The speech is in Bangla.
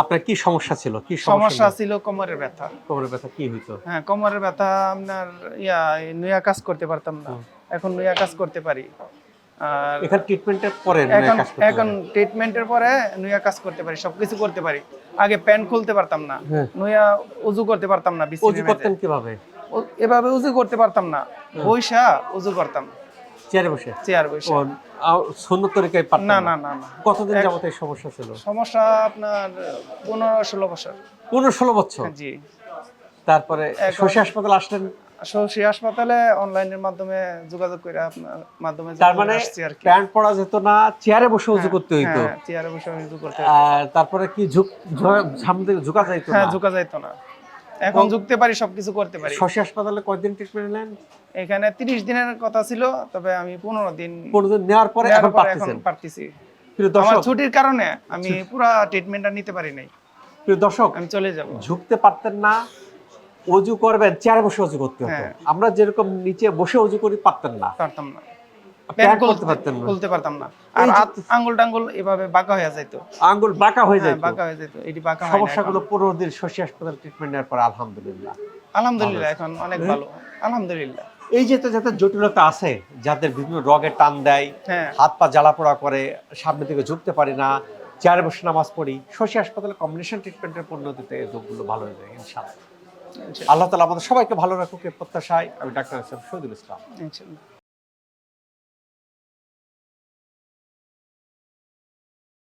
আপনার কি সমস্যা ছিল? কি সমস্যা ছিল কোমরের ব্যথা। কোমরের ব্যথা কি হইতো? হ্যাঁ কোমরের ব্যথা আপনার ইয়া নুয়া কাজ করতে পারতাম না। এখন নুয়া কাজ করতে পারি। আর এখানে ট্রিটমেন্টের পরে নয়া এখন কাজ করতে এখন ট্রিটমেন্টের পরে নুয়া কাজ করতে পারি সবকিছু করতে পারি। আগে প্যান্ট খুলতে পারতাম না। হ্যাঁ। নুয়া উজু করতে পারতাম না অজু করতেন কীভাবে? এভাবে উজু করতে পারতাম না। বৈশা উজু করতাম। চেয়ারে বসে? চেয়ার বৈশা সুন্নত তরিকায় পারতেন না না? না না না। কতদিন যাবত এই সমস্যা ছিল? সমস্যা আপনার পনেরো ষোলো বছর। পনেরো ষোলো বছর? জি। তারপরে শশী হাসপাতালে আসলেন? সরকারি হাসপাতালে অনলাইনের মাধ্যমে যোগাযোগ করে আপনার মাধ্যমে তার মানে প্যান্ট পরা যেত না চেয়ারে বসে উজু করতে হইতো। হ্যাঁ চেয়ারে বসে উজু করতে আর তারপরে কি ঝুঁকা যাইতো হ্যাঁ না? ঝুঁকা যাইতো না। এখন ঝুঁকতে পারি সবকিছু করতে পারি। শশী হাসপাতালে কয়দিন ট্রিটমেন্ট নিলেন? এখানে তিরিশ দিনের কথা ছিল তবে আমি পনেরো দিন পনেরো দিন নেওয়ার পরে এখন পরে পারতেছেন। পারতেছি। প্রিয় আমার ছুটির কারণে আমি পুরো ট্রিটমেন্টটা নিতে পারি নাই। প্রিয় দর্শক আমি চলে যাব। ঝুঁকতে পারতেন না অজু করবেন চেয়ারে বসে অজু করতে হতো। হ্যাঁ। আমরা যেরকম নিচে বসে অজু করি পারতেন না। পারতাম না। প্যান্ট প্যান্ট করতে পারতেন না। খুলতে পারতাম না। আর হাত আঙ্গুল টাঙ্গুল এভাবে বাঁকা হয়ে যাইতো। আঙ্গুল বাঁকা হয়ে হ্যাঁ বাঁকা হয়ে যেত এটি বাঁকা হয় সমস্যাগুলো এখন। পনেরো দিন শশী হাসপাতাল ট্রিটমেন্ট নেওয়ার পর আলহামদুলিল্লাহ। আলহামদুলিল্লাহ এখন অনেক ভালো। আলহামদুলিল্লাহ। এই যে তো জটিলতা আছে যাদের বিভিন্ন রোগে টান দেয় হ্যাঁ। হাত পা জ্বালা পোড়া করে সামনে থেকে ঝুঁকতে পারি না চেয়ারে বসে নামাজ পড়ি শশী হাসপাতালে কম্বিনেশন ট্রিটমেন্টের এই রোগগুলো ভালো হয়ে যায় ইনশাআল্লাহ। আল্লাহ তালা আমাদের সবাইকে ভালো রাখুক প্রত্যাশায় আমি ডাক্তার শহীদুল ইসলাম।